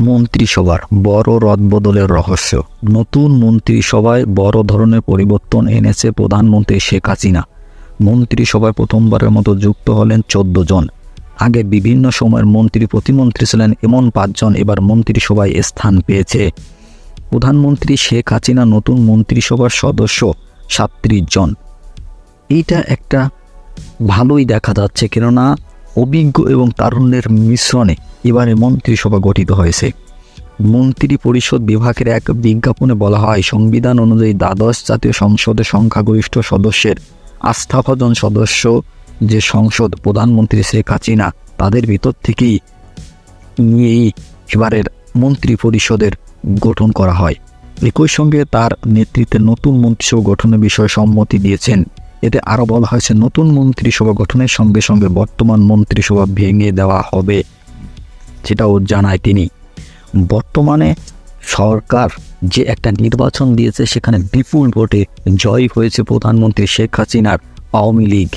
মন্ত্রিসভার বড় রদবদলের রহস্য। নতুন মন্ত্রিসভায় বড় ধরনের পরিবর্তন এনেছে প্রধানমন্ত্রী শেখ হাসিনা। মন্ত্রিসভায় প্রথমবারের মতো যুক্ত হলেন চোদ্দ জন। আগে বিভিন্ন সময়ের মন্ত্রী প্রতিমন্ত্রী ছিলেন এমন পাঁচজন এবার মন্ত্রিসভায় স্থান পেয়েছে। প্রধানমন্ত্রী শেখ হাসিনা নতুন মন্ত্রিসভার সদস্য সাতত্রিশ জন। এইটা একটা ভালোই দেখা যাচ্ছে কেননা অভিজ্ঞ এবং তারুণ্যের মিশ্রণে এবারে মন্ত্রিসভা গঠিত হয়েছে। মন্ত্রী পরিষদ বিভাগের এক বিজ্ঞাপনে বলা হয়, সংবিধান অনুযায়ী দ্বাদশ জাতীয় সংসদের সংখ্যাগরিষ্ঠ সদস্যের আস্থাভাজন সদস্য যে সংসদ প্রধানমন্ত্রী শেখ হাসিনা, তাদের ভিতর থেকেই নিয়েই এবারের মন্ত্রী পরিষদের গঠন করা হয়। একই সঙ্গে তার নেতৃত্বে নতুন মন্ত্রিসভা গঠনের বিষয়ে সম্মতি দিয়েছেন। এতে আরও বলা হয়েছে, নতুন মন্ত্রিসভা গঠনের সঙ্গে সঙ্গে বর্তমান মন্ত্রিসভা ভেঙে দেওয়া হবে। সেটাও জানায় তিনি। বর্তমানে সরকার যে একটা নির্বাচন দিয়েছে, সেখানে বিপুল ভোটে জয় হয়েছে প্রধানমন্ত্রী শেখ হাসিনার আওয়ামী লীগ।